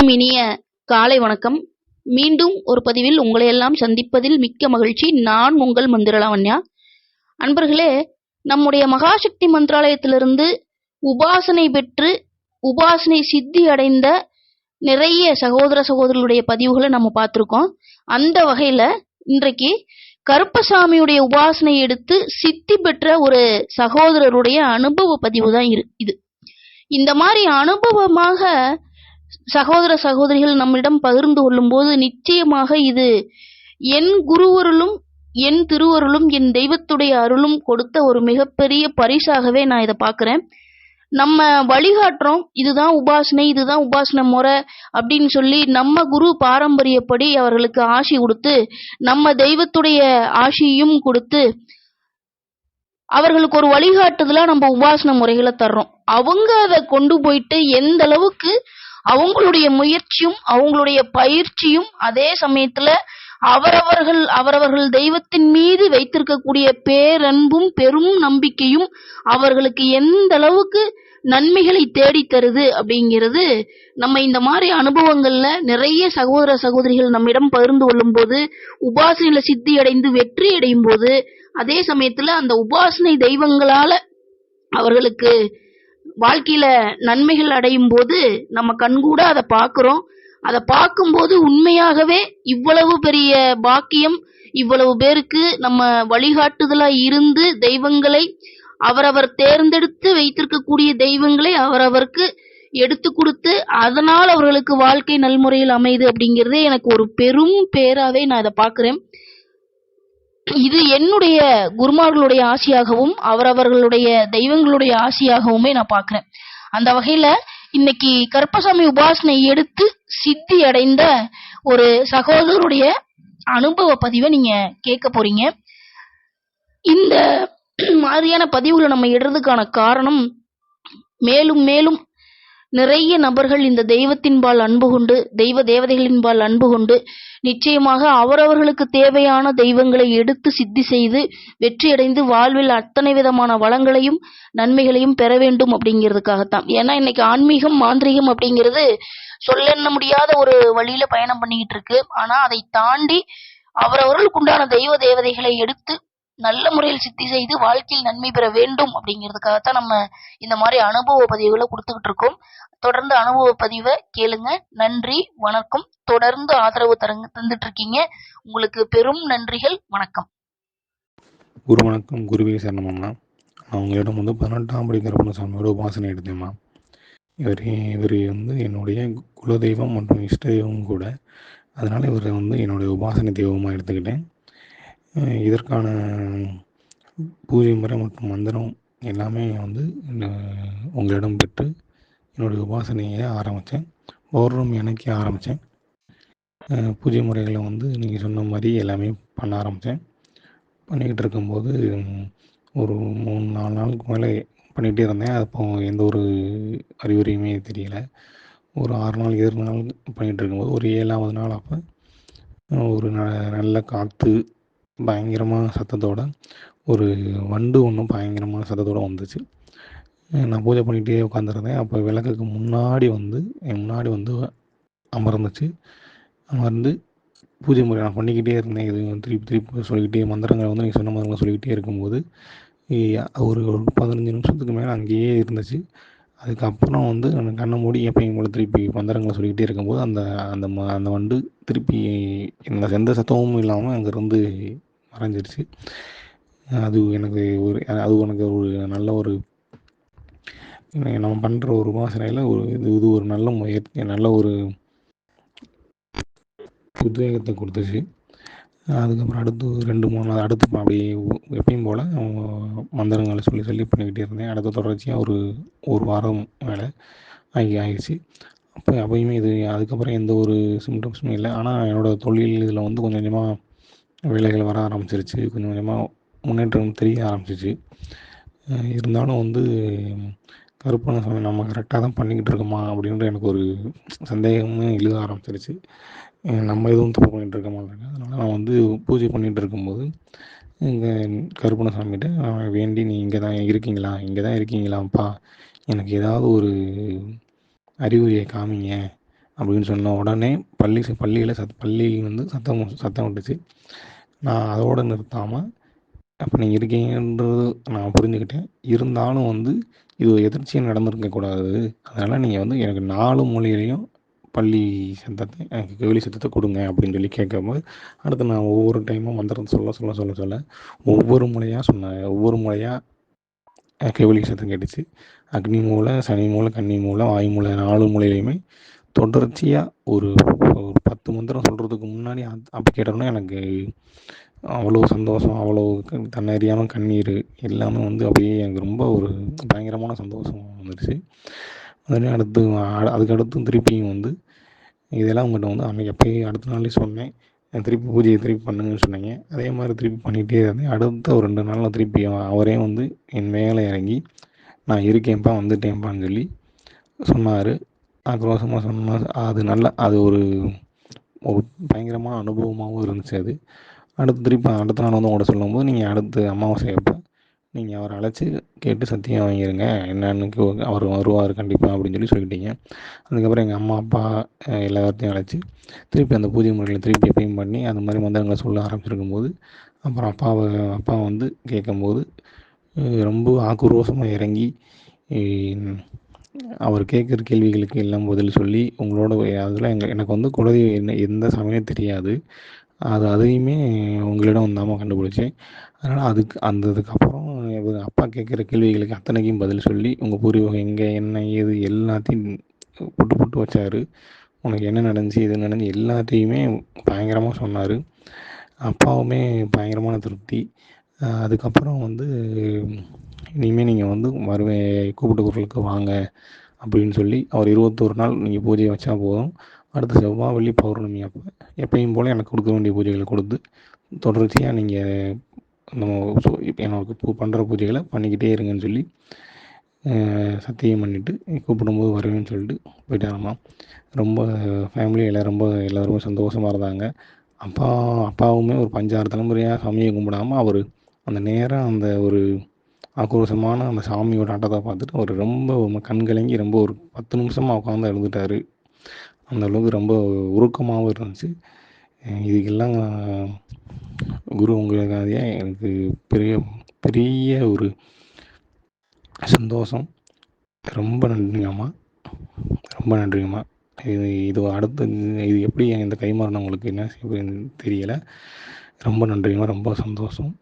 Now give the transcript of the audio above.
அனைவருக்கும் இனிய காலை வணக்கம். மீண்டும் ஒரு பதிவில் உங்களை எல்லாம் சந்திப்பதில் மிக்க மகிழ்ச்சி. நான் உங்கள் மந்திரலாவண்யா அன்பர்களே நம்முடைய மகாசக்தி மந்திராலயத்திலிருந்து உபாசனை பெற்று உபாசனை சித்தி அடைந்த நிறைய சகோதர சகோதரர்களுடைய பதிவுகளை நம்ம பார்த்துருக்கோம். அந்த வகையில இன்றைக்கு கருப்பசாமியுடைய உபாசனை எடுத்து சித்தி பெற்ற ஒரு சகோதரருடைய அனுபவ பதிவு தான் இது. இந்த மாதிரி அனுபவமாக சகோதர சகோதரிகள் நம்மிடம் பகிர்ந்து கொள்ளும்போது நிச்சயமாக இது என் குருவருளும் என் திருவருளும் என் தெய்வத்துடைய அருளும் கொடுத்த ஒரு மிகப்பெரிய பரிசாகவே நான் இதை பார்க்குறேன். நம்ம வழிகாட்டுறோம் இதுதான் உபாசனை இதுதான் உபாசன முறை அப்படின்னு சொல்லி நம்ம குரு பாரம்பரியப்படி அவர்களுக்கு ஆசி கொடுத்து நம்ம தெய்வத்துடைய ஆசியும் கொடுத்து அவர்களுக்கு ஒரு வழிகாட்டுதலா நம்ம உபாசன முறைகளை தர்றோம். அவங்க அதை கொண்டு போயிட்டு எந்த அளவுக்கு அவங்களுடைய முயற்சியும் அவங்களுடைய பயிற்சியும் அதே சமயத்துல அவரவர்கள் அவரவர்கள் தெய்வத்தின் மீது வைத்திருக்கக்கூடிய பேரன்பும் பெரும் நம்பிக்கையும் அவர்களுக்கு எந்த அளவுக்கு நன்மைகளை தேடி தருது அப்படிங்கிறது நம்ம இந்த மாதிரி அனுபவங்கள்ல நிறைய சகோதர சகோதரிகள் நம்மிடம் பகிர்ந்து கொள்ளும் போது உபாசனையில சித்தி அடைந்து வெற்றி அடையும் போது அதே சமயத்துல அந்த உபாசனை தெய்வங்களால அவர்களுக்கு வாழ்க்கையில நன்மைகள் அடையும் போது நம்ம கண்கூட அதை பார்க்கிறோம். அதை பார்க்கும்போது உண்மையாகவே இவ்வளவு பெரிய பாக்கியம் இவ்வளவு பேருக்கு நம்ம வழிகாட்டுதலா இருந்து தெய்வங்களை அவரவர் தேர்ந்தெடுத்து வைத்திருக்கக்கூடிய தெய்வங்களை அவரவருக்கு எடுத்து கொடுத்து அதனால் அவர்களுக்கு வாழ்க்கை நல்முறையில் அமையுது அப்படிங்கிறதே எனக்கு ஒரு பெரும் பேராவே நான் இதை பார்க்குறேன். இது என்னுடைய குருமார்களுடைய ஆசியாகவும் அவரவர்களுடைய தெய்வங்களுடைய ஆசியாகவுமே நான் பார்க்கிறேன். அந்த வகையில இன்னைக்கு கருப்பசாமி உபாசனை எடுத்து சித்தி அடைந்த ஒரு சகோதரருடைய அனுபவ பதிவை நீங்க கேட்க போறீங்க. இந்த மாதிரியான பதிவுகளை நம்ம இடுறதுக்கான காரணம் மேலும் மேலும் நிறைய நபர்கள் இந்த தெய்வத்தின்பால் அன்பு கொண்டு தெய்வ தேவதைகளின்பால் அன்பு கொண்டு நிச்சயமாக அவரவர்களுக்கு தேவையான தெய்வங்களை எடுத்து சித்தி செய்து வெற்றியடைந்து வாழ்வில் அத்தனை விதமான வளங்களையும் நன்மைகளையும் பெற வேண்டும் அப்படிங்கிறதுக்காகத்தான். ஏன்னா இன்னைக்கு ஆன்மீகம் மாந்திரிகம் அப்படிங்கிறது சொல்லெண்ண முடியாத ஒரு வழியில பயணம் பண்ணிக்கிட்டு இருக்கு. ஆனா அதை தாண்டி அவரவர்களுக்கு உண்டான தெய்வ தேவதைகளை எடுத்து நல்ல முறையில் சித்தி செய்து வாழ்க்கையில் நன்மை பெற வேண்டும் அப்படிங்கிறதுக்காகத்தான் நம்ம இந்த மாதிரி அனுபவ பதிவுகளை கொடுத்துக்கிட்டு இருக்கோம். தொடர்ந்து அனுபவ பதிவை கேளுங்க. நன்றி வணக்கம். தொடர்ந்து ஆதரவு தரங்க தந்துட்டு இருக்கீங்க. உங்களுக்கு பெரும் நன்றிகள். வணக்கம். குரு வணக்கம். குருவே சரணமம்மா. நான் உங்களிடம் வந்து பதினெட்டாம் படி கருப்பணசாமியோட உபாசனை எடுத்தேம்மா. இவர் இவர் வந்து என்னுடைய குலதெய்வம் மற்றும் இஷ்ட தெய்வம் கூட. அதனால் இவரை வந்து என்னுடைய உபாசனை தெய்வமாக எடுத்துக்கிட்டேன். இதற்கான பூஜை முறை மற்றும் மந்திரம் எல்லாமே வந்து உங்களிடம் பெற்று என்னுடைய உபாசனையை ஆரம்பித்தேன். பௌர்ணமி அன்னைக்கு ஆரம்பித்தேன். பூஜை முறைகளை வந்து நீங்கள் சொன்ன மாதிரி எல்லாமே பண்ண ஆரம்பித்தேன். பண்ணிக்கிட்டு இருக்கும்போது ஒரு மூணு நாலு நாளுக்கு மேலே பண்ணிகிட்டே இருந்தேன். அப்போ எந்த ஒரு அறிகுறியுமே தெரியல. ஒரு ஆறு நாள் ஏழு நாள் பண்ணிகிட்டு இருக்கும்போது ஒரு ஏழாவது நாள் அப்போ ஒரு ந நல்ல காற்று பயங்கரமான சத்தத்தோட ஒரு வண்டு ஒன்றும் பயங்கரமான சத்தத்தோடு வந்துச்சு. நான் பூஜை பண்ணிகிட்டே உட்காந்துருந்தேன் அப்போ விளக்குக்கு முன்னாடி வந்து என் முன்னாடி வந்து அமர்ந்துச்சு. அமர்ந்து பூஜை முறை நான் பண்ணிக்கிட்டே இருந்தேன். இது திருப்பி திருப்பி சொல்லிக்கிட்டே மந்திரங்களை வந்து நீங்கள் சொன்ன மந்திரங்களை சொல்லிக்கிட்டே இருக்கும்போது ஒரு ஒரு பதினஞ்சு நிமிஷத்துக்கு மேலே அங்கேயே இருந்துச்சு. அதுக்கப்புறம் வந்து நான் கண்ணை மூடி எப்பயும் போல திருப்பி மந்திரங்களை சொல்லிக்கிட்டே இருக்கும்போது அந்த அந்த ம- அந்த வண்டு திருப்பி இந்த எந்த சத்தமும் இல்லாமல் அங்கேருந்து மறைஞ்சிருச்சு. அது எனக்கு ஒரு அது எனக்கு ஒரு நல்ல ஒரு நம்ம பண்ணுற ஒரு உபாசனையில் ஒரு இது இது ஒரு நல்ல முயற்சி நல்ல ஒரு உத்வேகத்தை கொடுத்துச்சு. அதுக்கப்புறம் அடுத்து ஒரு ரெண்டு மூணு நாள் அடுத்து அப்படியே எப்பயும் போல் மந்திரங்களை சொல்லி சொல்லி பண்ணிக்கிட்டே இருந்தேன். அடுத்த தொடர்ச்சியாக ஒரு ஒரு வாரம் மேலே ஆகி ஆகிடுச்சு. அப்போ அப்பயுமே இது அதுக்கப்புறம் எந்த ஒரு சிம்டம்ஸுமே இல்லை. ஆனால் என்னோடய தொழில் இதில் வந்து கொஞ்சம் கொஞ்சமாக வேலைகள் வர ஆரம்பிச்சிருச்சு. கொஞ்சம் கொஞ்சமாக முன்னேற்றம் தெரிய ஆரம்பிச்சிச்சு. இருந்தாலும் வந்து கருப்பான சாமி நம்ம கரெக்டாக தான் பண்ணிக்கிட்டு இருக்கோமா அப்படின்ற எனக்கு ஒரு சந்தேகமும் எழுத ஆரம்பிச்சிருச்சு. நம்ம எதுவும் தப்பு பண்ணிகிட்டு இருக்க மாட்டேங்க அதனால் நான் வந்து பூஜை பண்ணிகிட்டு இருக்கும்போது இங்கே கருப்பண சாமிகிட்ட வேண்டி நீ இங்கே தான் இருக்கீங்களா? இங்கே தான் இருக்கீங்களாப்பா எனக்கு ஏதாவது ஒரு அறிகுறியை காமிங்க அப்படின்னு சொன்ன உடனே பள்ளி பள்ளியில் சத் பள்ளி வந்து சத்தம் சத்தம் விட்டுச்சு. நான் அதோடு நிறுத்தாமல் அப்போ நீங்கள் இருக்கீங்கன்றது நான் புரிஞ்சுக்கிட்டேன். இருந்தாலும் வந்து இது எதிர்ச்சியாக நடந்திருக்கக்கூடாது அதனால் நீங்கள் வந்து எனக்கு நாலு மொழியிலையும் பள்ளி சத்தத்தை எனக்கு கேலி சத்தத்தை கொடுங்க அப்படின்னு சொல்லி கேட்கும்போது அடுத்து நான் ஒவ்வொரு டைமும் மந்திரத்தை சொல்ல சொல்ல சொல்ல சொல்ல ஒவ்வொரு முறையாக சொன்னேன் ஒவ்வொரு முறையாக கேவலி சத்தம் கேட்டுச்சு. அக்னி மூலை சனி மூலை கன்னி மூலை வாய் மூலை நாலு மூலையிலையுமே தொடர்ச்சியாக ஒரு ஒரு பத்து மந்திரம் சொல்கிறதுக்கு முன்னாடி அப்போ கேட்டோன்னா எனக்கு அவ்வளோ சந்தோஷம் அவ்வளோ க- கண்ணீர் எல்லாமே வந்து அப்படியே எனக்கு ரொம்ப ஒரு பயங்கரமான சந்தோஷம் வந்துடுச்சு உடனே அடுத்து அ- அதுக்கு திருப்பியும் வந்து இதெல்லாம் உங்கள்கிட்ட வந்து அன்றைக்கி அப்பயே அடுத்த நாளே சொன்னேன். திருப்பி பூஜையை திருப்பி பண்ணுங்கன்னு சொன்னீங்க. அதே மாதிரி திருப்பி பண்ணிகிட்டே இருந்தேன். அடுத்த ஒரு ரெண்டு நாளில் திருப்பி அவரே வந்து என் மேலே இறங்கி நான் இருக்கேன்ப்பா வந்துட்டேன்ப்பான்னு சொல்லி சொன்னார். ஆக்ரோஷமாக சொன்னால் அது நல்ல அது ஒரு ஒரு பயங்கரமான அனுபவமாகவும் இருந்துச்சு அது. அடுத்து திருப்பி அடுத்த நாள் வந்து உங்கள்கிட்ட சொல்லும்போது நீங்கள் அடுத்து அமாவாசை அப்போ நீங்கள் அவரை அழைச்சி கேட்டு சத்தியம் வாங்கிருங்க. என்னன்னு கே- அவர் வருவார் கண்டிப்பாக அப்படின்னு சொல்லி சொல்லிட்டீங்க. அதுக்கப்புறம் எங்கள் அம்மா அப்பா எல்லாத்தையும் அழைச்சி திருப்பி அந்த பூஜை முறையில் திருப்பி எப்பயும் பண்ணி அந்த மாதிரி மந்திரங்களை சொல்ல ஆரம்பிச்சிருக்கும் போது அப்புறம் அப்பாவை அப்பா வந்து கேட்கும்போது ரொம்ப ஆக்ரோஷமாக இறங்கி அவர் கேட்குற கேள்விகளுக்கு எல்லாம் பதில் சொல்லி உங்களோட அதில் எங்கள் எனக்கு வந்து குலதெய்வம் என்ன எந்த சமயம் தெரியாது. அது அதையுமே உங்களிடம் வந்தாமல் கண்டுபிடிச்சேன். அதனால் அதுக்கு அந்த இதுக்கப்புறம் இவர் அப்பா கேட்குற கேள்விகளுக்கு அத்தனைக்கும் பதில் சொல்லி உங்கள் பூர்வீகம் எங்கே என்ன ஏது எல்லாத்தையும் புட்டு புட்டு வச்சார். உனக்கு என்ன நடந்துச்சு எது நடந்து எல்லாத்தையுமே பயங்கரமாக சொன்னார். அப்பாவுமே பயங்கரமான திருப்தி. அதுக்கப்புறம் வந்து இனிமேல் நீங்கள் வந்து வருவே கூப்பிட்ட குரலுக்கு வாங்க அப்படின்னு சொல்லி அவர் இருபத்தோரு நாள் நீங்கள் பூஜையை வச்சா போதும். அடுத்த செவ்வாய் வெள்ளி பௌர்ணமி அப்போ எப்பயும் போல் எனக்கு கொடுக்க வேண்டிய பூஜைகளை கொடுத்து தொடர்ச்சியாக நீங்கள் நம்ம ஸோ இப்போ எனக்கு பூ பண்ணுற பூஜைகளை பண்ணிக்கிட்டே இருங்கன்னு சொல்லி சத்தியம் பண்ணிவிட்டு கூப்பிடும்போது வருவேன்னு சொல்லிட்டு போயிட்டாராம்மா ரொம்ப ஃபேமிலி எல்லாம் ரொம்ப எல்லோருமே சந்தோஷமாக இருந்தாங்க. அப்பா அப்பாவுமே ஒரு பஞ்சாறு தலைமுறையாக சாமியை கும்பிடாமல் அவர் அந்த நேரம் அந்த ஒரு ஆக்ரோஷமான அந்த சாமியோட ஆட்டத்தை பார்த்துட்டு அவர் ரொம்ப கண்கலங்கி ரொம்ப ஒரு பத்து நிமிஷமாக உட்காந்து எழுந்துட்டார். அந்த அளவுக்கு ரொம்ப உருக்கமாகவும் இருந்துச்சு. இதுக்கெல்லாம் குரு உங்களுக்காக எனக்கு பெரிய பெரிய ஒரு சந்தோஷம். ரொம்ப நன்றிங்கம்மா ரொம்ப நன்றிங்கம்மா இது இது அடுத்து இது எப்படி இந்த கைமாறின உங்களுக்கு என்ன தெரியலை. ரொம்ப நன்றிங்கம்மா ரொம்ப சந்தோஷம்.